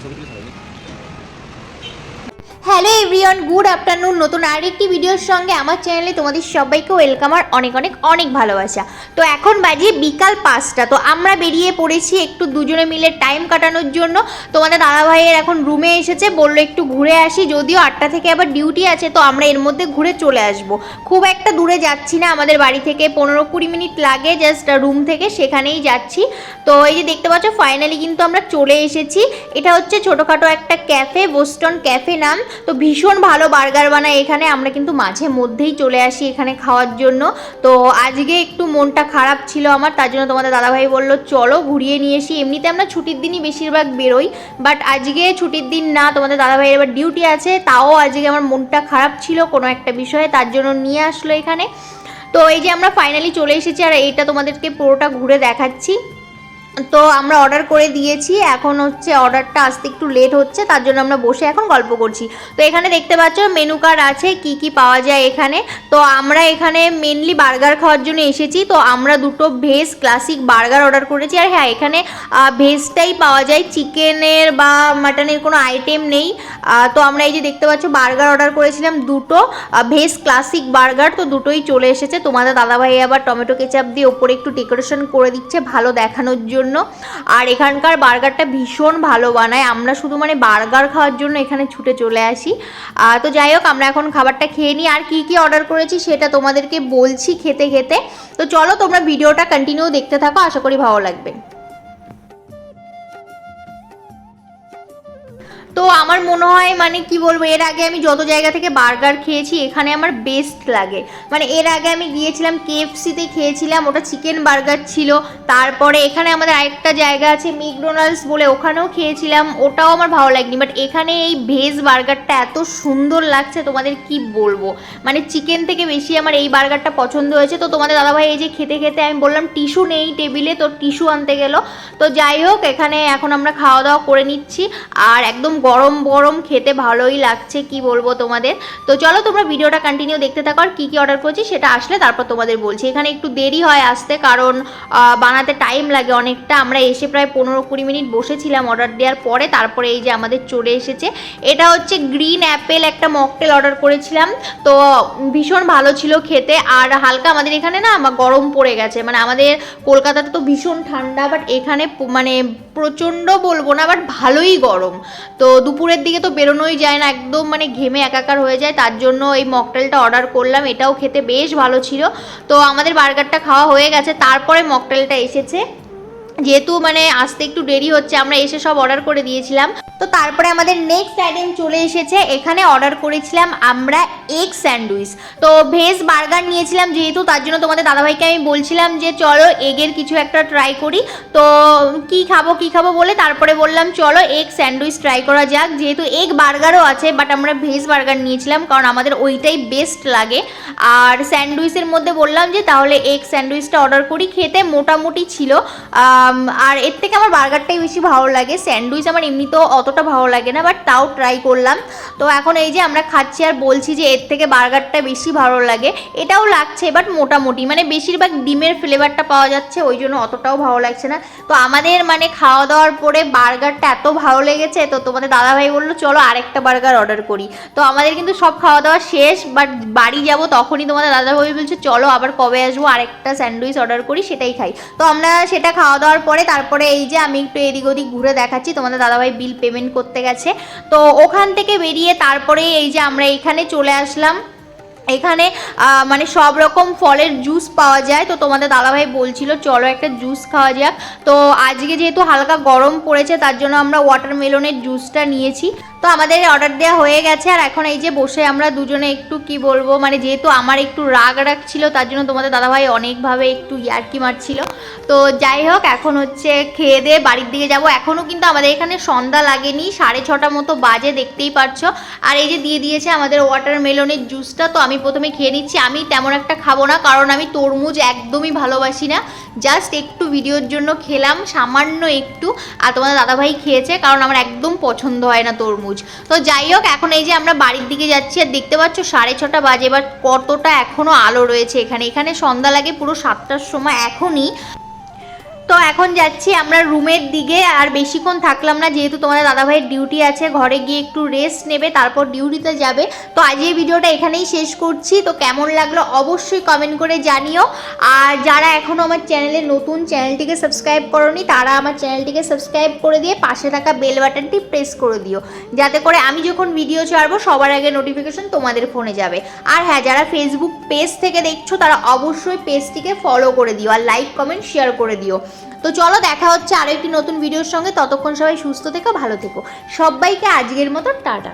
저기 뒤에서 hello everyone, good afternoon. নতুন আরেকটি ভিডিওর সঙ্গে আমার চ্যানেলে তোমাদের সবাইকে ওয়েলকাম আর অনেক অনেক অনেক ভালোবাসা। তো এখন বাজে বিকাল পাঁচটা, তো আমরা বেরিয়ে পড়েছি একটু দুজনে মিলে টাইম কাটানোর জন্য। তোমাদের দাদা ভাইয়ের এখন রুমে এসেছে, বলল একটু ঘুরে আসি, যদিও আটটা থেকে আবার ডিউটি আছে, তো আমরা এর মধ্যে ঘুরে চলে আসব। খুব একটা দূরে যাচ্ছি না, আমাদের বাড়ি থেকে পনেরো কুড়ি মিনিট লাগে জাস্ট রুম থেকে, সেখানেই যাচ্ছি। তো এই যে দেখতে পাচ্ছ ফাইনালি কিন্তু আমরা চলে এসেছি। এটা হচ্ছে ছোটোখাটো একটা ক্যাফে বোস্টন ক্যাফে নাম। তো ভীষণ ভালো বার্গার বানায় এখানে। আমরা কিন্তু মাঝে মধ্যেই চলে আসি এখানে খাওয়ার জন্য। তো আজকে একটু মনটা খারাপ ছিল আমার, তার জন্য তোমাদের দাদাভাই বলল, চলো ঘুরিয়ে নিয়ে এসি এমনিতে আমরা ছুটির দিনই বেশিরভাগ বেরোই বাট আজকে ছুটির দিন না, তোমাদের দাদাভাইয়ের এবার ডিউটি আছে, তাও আজকে আমার মনটা খারাপ ছিল কোনো একটা বিষয়ে, তার জন্য নিয়ে আসলো এখানে। তো এই যে আমরা ফাইনালি চলে এসেছি, আর এইটা তোমাদেরকে পুরোটা ঘুরে দেখাচ্ছি। তো আমরা অর্ডার করে দিয়েছি। এখন হচ্ছে অর্ডারটা আসতে একটু লেট হচ্ছে, তার জন্য আমরা বসে এখন গল্প করছি। তো এখানে দেখতে পাচ্ছ মেনু কার্ড আছে, কি কি পাওয়া যায় এখানে। তো আমরা এখানে মেনলি বার্গার খাওয়ার জন্য এসেছি। তো আমরা দুটো ভেজ ক্লাসিক বার্গার অর্ডার করেছি। আর হ্যাঁ এখানে ভেজটাই পাওয়া যায়। চিকেনের বা মাটনের কোনো আইটেম নেই। তো আমরা এই যে দেখতে পাচ্ছ বার্গার অর্ডার করেছিলাম দুটো ভেজ ক্লাসিক বার্গার তো দুটোই চলে এসেছে। তোমাদের দাদাভাই আবার টমেটো কেচাপ দিয়ে ওপরে একটু ডেকোরেশন করে দিচ্ছে, ভালো দেখানোর জন্য। আর এখানকার বার্গারটা ভীষণ ভালো বানায়। আমরা শুধু মানে বার্গার খাওয়ার জন্য এখানে ছুটে চলে আসি। তো যাই হোক, আমরা এখন খাবারটা খেয়ে নিই। আর কি কি অর্ডার করেছি সেটা তোমাদেরকে বলছি খেতে খেতে। তো চলো তোমরা ভিডিওটা কন্টিনিউ দেখতে থাকো। আশা করি ভালো লাগবে। তো আমার মনে হয় মানে কি বলব, এর আগে আমি যত জায়গা থেকে বার্গার খেয়েছি, এখানে আমার বেস্ট লাগে। মানে এর আগে আমি গিয়েছিলাম কেএফসিতে খেয়েছিলাম, ওটা চিকেন বার্গার ছিল। তারপরে এখানে আমাদের আরেকটা জায়গা আছে ম্যাকডোনাল্ডস বলে, ওখানেও খেয়েছিলাম। ওটাও আমার ভালো লাগেনি। বাট এখানে এই ভেজ বার্গারটা এত সুন্দর লাগছে, তোমাদের কি বলব? মানে চিকেন থেকে বেশি আমার এই বার্গারটা পছন্দ হয়েছে। তো তোমাদের দাদাভাই এই যে খেতে খেতে আমি বললাম, টিস্যু নেই টেবিলে, তো টিস্যু আনতে গেল। তো যাই হোক, এখানে এখন আমরা খাওয়া দাওয়া করে নিচ্ছি। আর একদম গরম গরম খেতে ভালোই লাগছে, কি বলব তোমাদের? তো চলো তোমরা ভিডিওটা কন্টিনিউ দেখতে থাকো আর কী কী অর্ডার করছি সেটা আসলে তারপর তোমাদের বলছি। এখানে একটু দেরি হয় আসতে কারণ বানাতে টাইম লাগে অনেকটা। আমরা এসে প্রায় পনেরো কুড়ি মিনিট বসেছিলাম অর্ডার দেওয়ার পরে, তারপরে এই যে আমাদের চলে এসেছে। এটা হচ্ছে গ্রিন অ্যাপেল একটা মকটেল অর্ডার করেছিলাম। তো ভীষণ ভালো ছিল খেতে। আর হালকা আমাদের এখানে না গরম পড়ে গেছে। মানে আমাদের কলকাতাতে তো ভীষণ ঠান্ডা বাট এখানে মানে প্রচণ্ড বলব না বাট ভালোই গরম। তো দুপুরের দিকে তো বেরোনোই যায় না, একদম মানে ঘেমে একাকার হয়ে যায়। তার জন্য এই মকটেলটা অর্ডার করলাম, এটাও খেতে বেশ ভালো ছিল। তো আমাদের বার্গারটা খাওয়া হয়ে গেছে, তারপরে মকটেলটা এসেছে। যেহেতু মানে আসতে একটু দেরি হচ্ছে, আমরা এসে সব অর্ডার করে দিয়েছিলাম। তো তারপরে আমাদের নেক্সট আইটেম চলে এসেছে। এখানে অর্ডার করেছিলাম আমরা এগ স্যান্ডউইচ তো ভেজ বার্গার নিয়েছিলাম যেহেতু, তার জন্য তোমাদের দাদাভাইকে আমি বলছিলাম যে, চলো এগের কিছু একটা ট্রাই করি। তো কি খাব কি খাব বলে তারপরে বললাম, চলো এগ স্যান্ডউইচ ট্রাই করা যাক। যেহেতু এগ বার্গারও আছে বাট আমরা ভেজ বার্গার নিয়েছিলাম, কারণ আমাদের ওইটাই বেস্ট লাগে। আর স্যান্ডউইচের মধ্যে বললাম যে, তাহলে এগ স্যান্ডউইচটা অর্ডার করি। খেতে মোটামুটি ছিল। আর এর থেকে আমার বার্গারটাই বেশি ভালো লাগে। স্যান্ডউইচ আমার এমনিতেও অতটা ভালো লাগে না বাট তাও ট্রাই করলাম। তো এখন এই যে আমরা খাচ্ছি আর বলছি যে এর থেকে বার্গারটা বেশি ভালো লাগে, এটাও লাগছে বাট মোটামুটি। মানে বেশিরভাগ ডিমের ফ্লেভারটা পাওয়া যাচ্ছে, ওই জন্য অতটাও ভালো লাগছে না। তো আমাদের মানে খাওয়া দাওয়ার পরে বার্গারটা এত ভালো লেগেছে, তো তোমাদের দাদাভাই বলল, চলো আরেকটা বার্গার অর্ডার করি। তো আমাদের কিন্তু সব খাওয়া দাওয়া শেষ বাট বাড়ি যাব তখনই তোমাদের দাদাভাই বলছে, চলো আবার কবে আসব, আরেকটা স্যান্ডউইচ অর্ডার করি, সেটাই খাই। তো আমরা সেটা খাওয়া দাওয়ার পরে তারপরে এই যে আমি একটু এদিক ওদিক ঘুরে দেখাচ্ছি, তোমাদের দাদাভাই বিল পেমেন্ট করতে গেছে। তো ওখান থেকে বেরিয়ে তারপরে এই যে আমরা এখানে চলে আসলাম। এখানে মানে সব রকম ফলের জুস পাওয়া যায়। তো তোমাদের দাদাভাই বলছিল, চলো একটা জুস খাওয়া যাক। তো আজকে যেহেতু হালকা গরম পড়েছে, তার জন্য আমরা ওয়াটারমেলনের জুসটা নিয়েছি। তো আমাদের অর্ডার দেওয়া হয়ে গেছে, আর এখন এই যে বসে আমরা দুজনে একটু কি বলব মানে যেহেতু আমার একটু রাগ রাগ ছিল, তার জন্য তোমাদের দাদাভাই অনেকভাবে একটু ইয়ার্কি মারছিল। তো যাই হোক, এখন হচ্ছে খেয়ে দিয়ে বাড়ির দিকে যাব। এখনও কিন্তু আমাদের এখানে সন্ধ্যা লাগেনি, সাড়ে ছটা মতো বাজে, দেখতেই পারছ। আর এই যে দিয়ে দিয়েছে আমাদের ওয়াটারমেলনের জুসটা তো আমি প্রথমে খেয়ে নিচ্ছি। আমি তেমন একটা খাব না, কারণ আমি তরমুজ একদমই ভালোবাসি না। জাস্ট একটু ভিডিওর জন্য খেলাম, সামান্য একটু, আর তোমাদের দাদাভাই খেয়েছে, কারণ আমার একদম পছন্দ হয় না তরমুজ। তরমুজ তো যাই হোক, এখন এই যে আমরা বাড়ির দিকে যাচ্ছি, আর দেখতে পাচ্ছ সাড়ে ছটা বাজে, এবার কতটা এখনও আলো রয়েছে এখানে। এখানে সন্ধ্যা লাগে পুরো সাতটার সময় এখনই। তো এখন যাচ্ছি আমরা রুমের দিকে, আর বেশিক্ষণ থাকলাম না, যেহেতু তোমাদের দাদাভাইয়ের ডিউটি আছে, ঘরে গিয়ে একটু রেস্ট নেবে, তারপর ডিউটিতে যাবে। তো আজ এই ভিডিওটা এখানেই শেষ করছি, তো কেমন লাগল অবশ্যই কমেন্ট করে জানিও। আর যারা এখনও আমার চ্যানেলে নতুন চ্যানেলটিকে সাবস্ক্রাইব করনি, তারা আমার চ্যানেলটিকে সাবস্ক্রাইব করে দিয়ে পাশে থাকা বেল বাটনটি প্রেস করে দিও। যাতে করে আমি যখন ভিডিও ছাড়বো, সবার আগে নোটিফিকেশন তোমাদের ফোনে যাবে। আর হ্যাঁ যারা ফেসবুক পেজ থেকে দেখছ, তারা অবশ্যই পেজটিকে ফলো করে দিও, আর লাইক কমেন্ট শেয়ার করে দিও। তো চলো দেখা হচ্ছে আরও একটি নতুন ভিডিওর সঙ্গে। ততক্ষণ সবাই সুস্থ থেকো, ভালো থেকো। সবাইকে আজকের মতো টাটা।